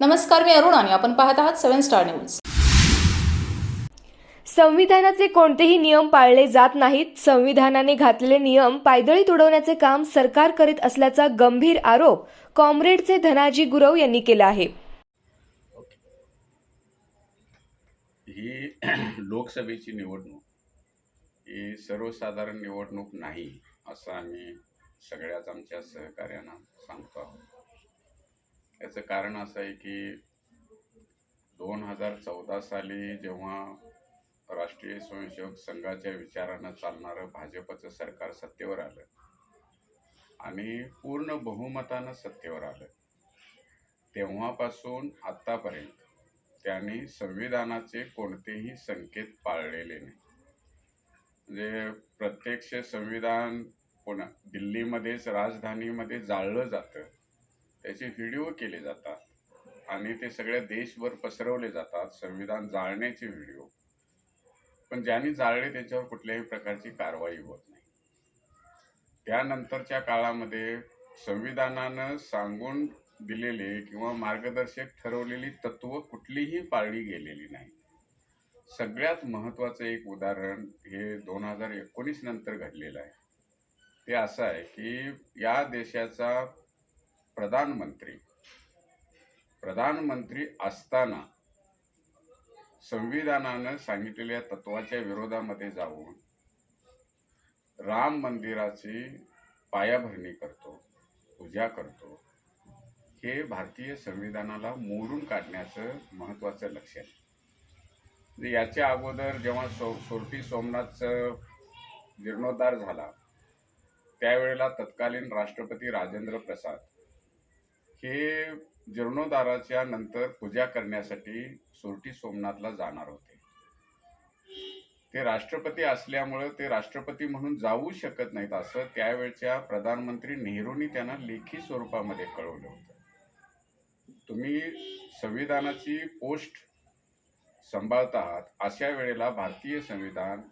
नमस्कार मी अरुण आणि आपण पाहत आहात सेव्हन स्टार न्यूज. संविधानाचे कोणतेही नियम पाळले जात नाहीत. संविधानाने घातलेले नियम पायदळी तुडवण्याचे काम सरकार करीत असल्याचा गंभीर आरोप कॉम्रेडचे धनाजी गुरव यांनी केला आहे. ही लोकसभेची निवडणूक ही सर्वसाधारण निवडणूक नाही असं आम्ही सगळ्याच आमच्या सहकार्यांना सांगतो आहोत. याचं कारण असं आहे की दोन हजार चौदा साली जेव्हा राष्ट्रीय स्वयंसेवक संघाच्या विचारानं चालणारं भाजपचं सरकार सत्तेवर आलं आणि पूर्ण बहुमतानं सत्तेवर आलं तेव्हापासून आत्तापर्यंत त्यांनी संविधानाचे कोणतेही संकेत पाळलेले नाही. म्हणजे प्रत्यक्ष संविधान पुन्हा दिल्लीमध्येच राजधानीमध्ये जाळलं जातं. त्याचे व्हिडिओ केले जातात. आणि ते सगळ्या देशभर पसरवले जातात संविधान जाळण्याचे व्हिडिओ पण ज्यांनी जाळले त्याच्यावर कुठल्याही प्रकारची कारवाई होत नाही. त्यानंतरच्या काळामध्ये संविधानानं सांगून दिलेले किंवा मार्गदर्शक ठरवलेली तत्व कुठलीही पाळली गेलेली नाही. सगळ्यात महत्त्वाचं एक उदाहरण हे दोन हजार एकोणीस नंतर घडलेलं आहे. ते असं आहे की या देशाचा प्रधानमंत्री. प्रधानमंत्री असताना संविधानानं सांगितलेल्या तत्वाच्या विरोधामध्ये जाऊन राम मंदिराची पायाभरणी करतो पूजा करतो हे भारतीय संविधानाला मोडून काढण्याचं महत्त्वाचं लक्ष आहे. म्हणजे याच्या अगोदर जेव्हा सो सोरटी सोमनाथचं जीर्णोद्धार झाला त्यावेळेला तत्कालीन राष्ट्रपती राजेंद्र प्रसाद हे जीर्णोद्धाराच्या नंतर पूजा करण्यासाठी सोरटी सोमनाथला जाणार होते. ते राष्ट्रपती असल्यामुळं ते राष्ट्रपती म्हणून जाऊ शकत नाहीत असं त्यावेळच्या प्रधानमंत्री नेहरूंनी त्यांना लेखी स्वरूपामध्ये कळवलं होतं. तुम्ही संविधानाची पोस्ट सांभाळत आहात अशा वेळेला भारतीय संविधान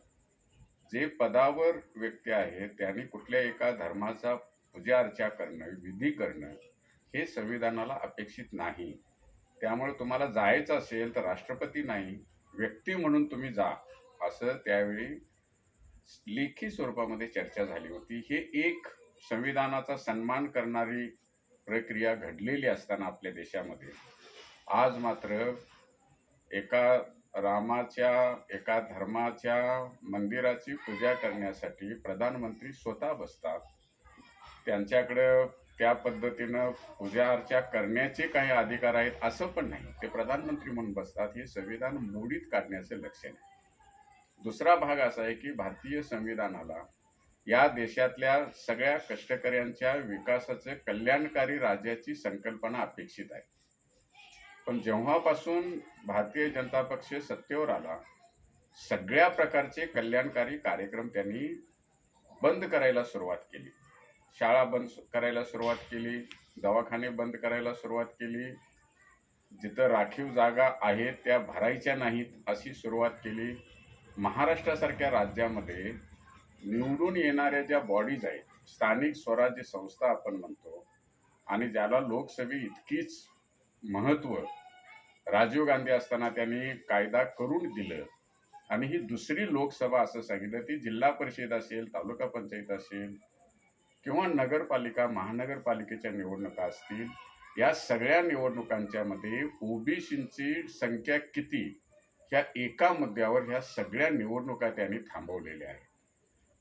जे पदावर व्यक्ती आहेत त्यांनी कुठल्या एका धर्माचा पूजा अर्चा करणं विधी करणं हे संविधानाला अपेक्षित नाही. त्यामुळे तुम्हाला जायचं असेल तर राष्ट्रपती नाही व्यक्ती म्हणून तुम्ही जा असं त्यावेळी लेखी स्वरूपामध्ये चर्चा झाली होती. हे एक संविधानाचा सन्मान करणारी प्रक्रिया घडलेली असताना आपल्या देशामध्ये. आज मात्र एका रामाच्या एका धर्माच्या मंदिराची पूजा करण्यासाठी प्रधानमंत्री स्वतः बसतात. त्यांच्याकडं त्या पद्धतीनं पूजा अर्चा करण्याचे काही अधिकार आहेत असं पण नाही. ते प्रधानमंत्री म्हणून बसतात हे संविधान मोडीत काढण्याचे लक्षण आहे. दुसरा भाग असा आहे की भारतीय संविधानाला या देशातल्या सगळ्या कष्टकऱ्यांच्या विकासाचे कल्याणकारी राज्याची संकल्पना अपेक्षित आहे. पण जेव्हापासून भारतीय जनता पक्ष सत्तेवर आला सगळ्या प्रकारचे कल्याणकारी कार्यक्रम त्यांनी बंद करायला सुरुवात केली. शाळा बंद करायला सुरुवात केली दवाखाने बंद करायला सुरुवात केली. जिथं राखीव जागा आहेत त्या भरायच्या नाहीत अशी सुरुवात केली. महाराष्ट्रासारख्या राज्यामध्ये निवडून येणाऱ्या ज्या बॉडीज आहेत स्थानिक स्वराज्य संस्था आपण म्हणतो आणि ज्याला लोकसभे इतकीच महत्त्व राजीव गांधी असताना त्यांनी कायदा करून दिलं. आणि ही दुसरी लोकसभा असं सांगितलं ती जिल्हा परिषद असेल तालुका पंचायत असेल किंवा नगरपालिका महानगरपालिकेच्या निवडणुका असतील या सगळ्या निवडणुकांच्या मध्ये ओबीसींची संख्या किती? ह्या एका मुद्द्यावर ह्या सगळ्या निवडणुका त्यांनी थांबवलेल्या आहेत.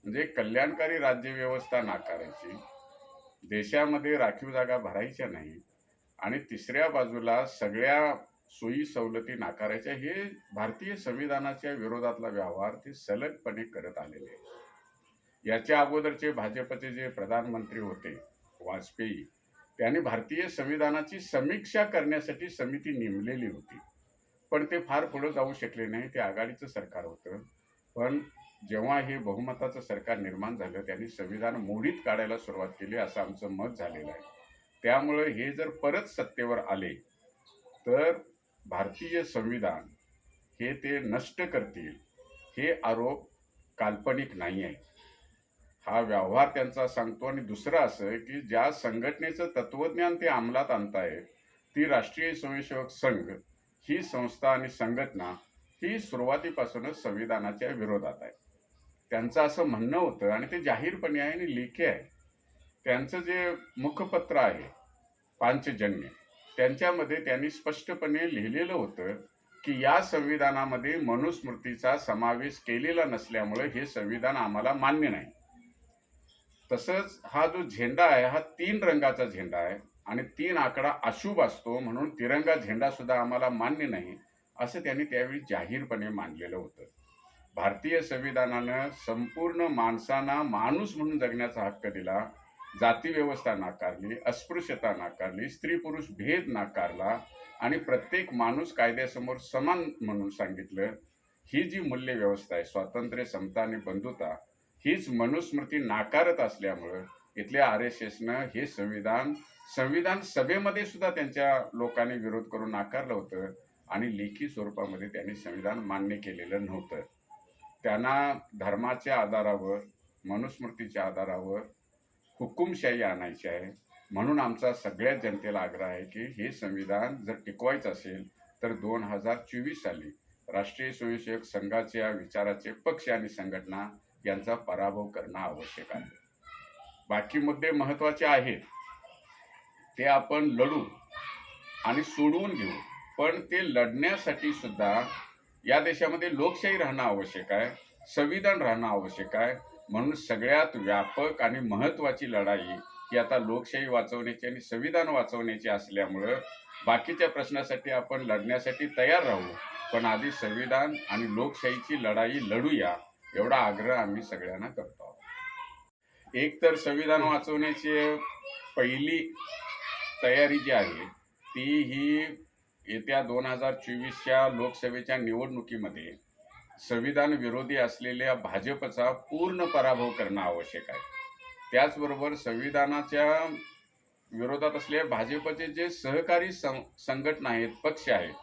म्हणजे कल्याणकारी राज्यव्यवस्था नाकारायची देशामध्ये राखीव जागा भरायच्या नाही आणि तिसऱ्या बाजूला सगळ्या सोयी सवलती नाकारायच्या हे भारतीय संविधानाच्या विरोधातला व्यवहार ते सलगपणे करत आलेले आहे याच्या अगोदरचे भाजपचे जे प्रधानमंत्री होते वाजपेयी त्यांनी भारतीय संविधानाची समीक्षा करण्यासाठी समिती नेमलेली होती. पण ते फार पुढं जाऊ शकले नाही ते आघाडीचं सरकार होतं. पण जेव्हा हे बहुमताचं सरकार निर्माण झालं त्यांनी संविधान मोडीत काढायला सुरुवात केली असं आमचं मत झालेलं आहे. त्यामुळे हे जर परत सत्तेवर आले तर भारतीय संविधान हे ते नष्ट करतील हे आरोप काल्पनिक नाही आहे हा व्यवहार त्यांचा सांगतो आणि दुसरं असं की ज्या संघटनेचं तत्वज्ञान ते अंमलात आणतायत ती राष्ट्रीय स्वयंसेवक संघ ही संस्था आणि संघटना ही सुरुवातीपासूनच संविधानाच्या विरोधात आहे. त्यांचं असं म्हणणं होतं आणि ते जाहीरपणे आहे आणि लेखी आहे. त्यांचं जे मुखपत्र आहे पांचजन्य त्यांच्यामध्ये त्यांनी स्पष्टपणे लिहिलेलं होतं की या संविधानामध्ये मनुस्मृतीचा समावेश केलेला नसल्यामुळे हे संविधान आम्हाला मान्य नाही. तसंच हा जो झेंडा आहे हा तीन रंगाचा झेंडा आहे आणि तीन आकडा अशुभ असतो म्हणून तिरंगा झेंडा सुद्धा आम्हाला मान्य नाही असं त्यांनी त्यावेळी जाहीरपणे मानलेलं होतं. भारतीय संविधानानं संपूर्ण माणसांना माणूस म्हणून जगण्याचा हक्क दिला जाती व्यवस्था नाकारली अस्पृश्यता नाकारली स्त्री पुरुष भेद नाकारला आणि प्रत्येक माणूस कायद्यासमोर समान म्हणून सांगितलं ही जी मूल्य व्यवस्था आहे स्वातंत्र्य समता आणि बंधुता हीच मनुस्मृती नाकारत असल्यामुळं इथल्या आर एस एसनं हे संविधान संविधान सभेमध्ये सुद्धा त्यांच्या लोकांनी विरोध करून नाकारलं होतं आणि लेखी स्वरूपामध्ये त्यांनी संविधान मान्य केलेलं नव्हतं. त्यांना धर्माच्या आधारावर मनुस्मृतीच्या आधारावर हुकुमशाही आणायची आहे. म्हणून आमचा सगळ्या जनतेला आग्रह आहे की हे संविधान जर टिकवायचं असेल तर दोन हजार चोवीस साली राष्ट्रीय स्वयंसेवक संघाच्या विचाराचे पक्ष आणि संघटना यांचा पराभव करणं आवश्यक आहे. बाकी मुद्दे महत्त्वाचे आहेत. ते आपण लढू आणि सोडवून घेऊ. पण ते लढण्यासाठी सुद्धा या देशामध्ये लोकशाही राहणं आवश्यक आहे संविधान राहणं आवश्यक आहे. म्हणून सगळ्यात व्यापक आणि महत्त्वाची लढाई ही आता लोकशाही वाचवण्याची आणि संविधान वाचवण्याची असल्यामुळं बाकीच्या प्रश्नासाठी आपण लढण्यासाठी तयार राहू. पण आधी संविधान आणि लोकशाहीची लढाई लढूया. एवढा आग्रह आम्ही सगळ्यांना करतो आहोत. एक तर संविधान वाचवण्याची पहिली तयारी जी आहे ती ही येत्या दोन हजार चोवीसच्या लोकसभेच्या निवडणुकीमध्ये संविधान विरोधी असलेल्या भाजपचा पूर्ण पराभव करणं आवश्यक आहे. त्याचबरोबर संविधानाच्या विरोधात असलेल्या भाजपचे जे सहकारी सं संघटना आहेत पक्ष आहेत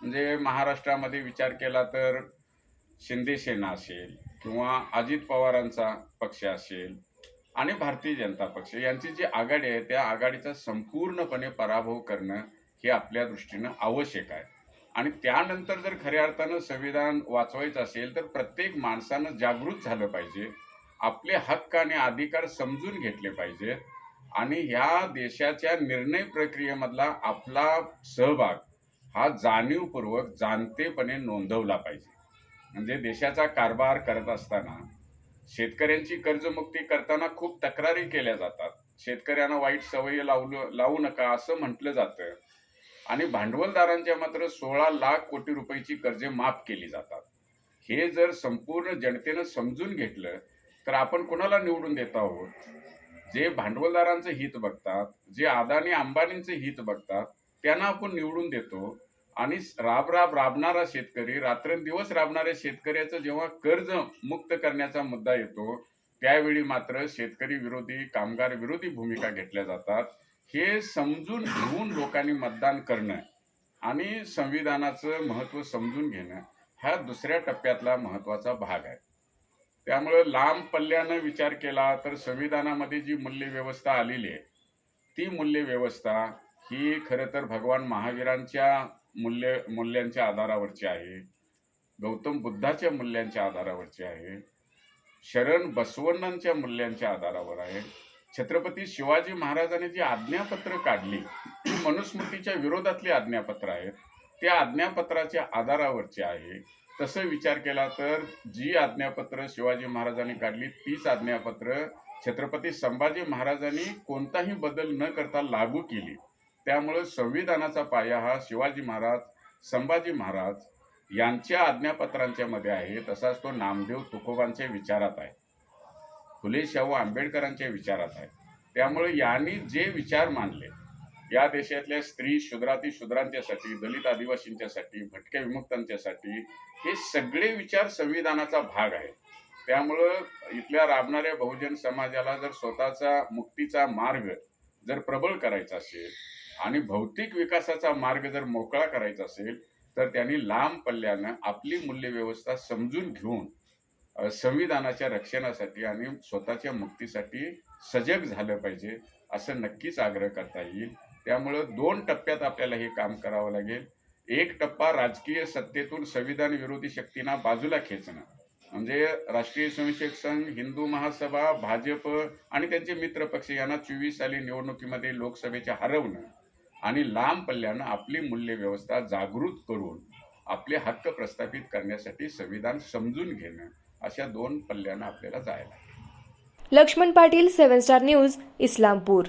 म्हणजे महाराष्ट्रामध्ये विचार केला तर शिंदे सेना असेल किंवा अजित पवारांचा पक्ष असेल आणि भारतीय जनता पक्ष यांची जी आघाडी आहे त्या आघाडीचा संपूर्णपणे पराभव करणं हे आपल्या दृष्टीनं आवश्यक आहे. आणि त्यानंतर जर खऱ्या अर्थानं संविधान वाचवायचं असेल तर प्रत्येक माणसानं जागृत झालं पाहिजे आपले हक्क आणि अधिकार समजून घेतले पाहिजेत आणि ह्या देशाच्या निर्णय प्रक्रियेमधला आपला सहभाग हा जाणीवपूर्वक जाणतेपणे नोंदवला पाहिजे. म्हणजे देशाचा कारभार करत असताना शेतकऱ्यांची कर्जमुक्ती करताना खूप तक्रारी केल्या जातात. शेतकऱ्यांना वाईट सवयी लावलं लावू नका असं म्हटलं जातं. आणि भांडवलदारांच्या मात्र सोळा लाख कोटी रुपयाची कर्जे माफ केली जातात. हे जर संपूर्ण जनतेनं समजून घेतलं तर आपण कोणाला निवडून देत आहोत? जे भांडवलदारांचं हित बघतात जे अदानी अंबानींचं हित बघतात त्यांना आपण निवडून देतो. आणि राब राब राबणारा शेतकरी रात्रंदिवस राबणाऱ्या शेतकऱ्याचं जेव्हा कर्ज मुक्त करण्याचा मुद्दा येतो त्यावेळी मात्र शेतकरी विरोधी कामगार विरोधी भूमिका घेतल्या जातात. हे समजून घेऊन लोकांनी मतदान करणं आणि संविधानाचं महत्त्व समजून घेणं हा दुसऱ्या टप्प्यातला महत्त्वाचा भाग आहे. त्यामुळं लांब पल्ल्यानं विचार केला तर संविधानामध्ये जी मूल्यव्यवस्था आलेली आहे ती मूल्यव्यवस्था ही खरं तर भगवान महावीरांच्या मूल्य मूल्यांच्या आधारावरची आहे. गौतम बुद्धाच्या मूल्यांच्या आधारावरची आहे. शरण बसवण्णांच्या मूल्यांच्या आधारावर आहे. छत्रपती शिवाजी महाराजांनी जी आज्ञापत्र काढली ती मनुस्मृतीच्या विरोधातली आज्ञापत्र आहेत. त्या आज्ञापत्राच्या आधारावरची आहे. तसं विचार केला तर जी आज्ञापत्र शिवाजी महाराजांनी काढली तीच आज्ञापत्र छत्रपती संभाजी महाराजांनी कोणताही बदल न करता लागू केली. त्यामुळं संविधानाचा पाया हा शिवाजी महाराज संभाजी महाराज यांच्या आज्ञापत्रांच्या मध्ये आहे. तसाच तो नामदेव तुकोबांच्या विचारात आहे. फुले शाहू आंबेडकरांच्या विचारात आहे. त्यामुळे यांनी जे विचार मांडले या देशातल्या स्त्री शूद्राती शूद्रांच्यासाठी दलित आदिवासींच्यासाठी भटक्या विमुक्तांच्यासाठी हे सगळे विचार संविधानाचा भाग आहे. त्यामुळं इथल्या राबणाऱ्या बहुजन समाजाला जर स्वतःचा मुक्तीचा मार्ग जर प्रबळ करायचा असेल आणि भौतिक विकासाचा मार्ग जर मोकळा करायचा असेल तर त्यांनी लांब पल्ल्यानं आपली मूल्यव्यवस्था समजून घेऊन संविधानाच्या रक्षणासाठी आणि स्वतःच्या मुक्तीसाठी सजग झालं पाहिजे असं नक्कीच आग्रह करता येईल. त्यामुळं दोन टप्प्यात आपल्याला हे काम करावं लागेल. एक टप्पा राजकीय सत्तेतून संविधान विरोधी शक्तींना बाजूला खेचणं. म्हणजे राष्ट्रीय स्वयंसेवक संघ हिंदू महासभा भाजप आणि त्यांचे मित्र पक्ष यांना चोवीस साली निवडणुकीमध्ये लोकसभेच्या हरवणं. आणि लांब पल्ल्यानं आपली मूल्यव्यवस्था जागृत करून आपले हक्क प्रस्थापित करण्यासाठी संविधान समजून घेणं अशा दोन पल्ल्यानं आपल्याला जायला Laxman Patil seven star news Islampur.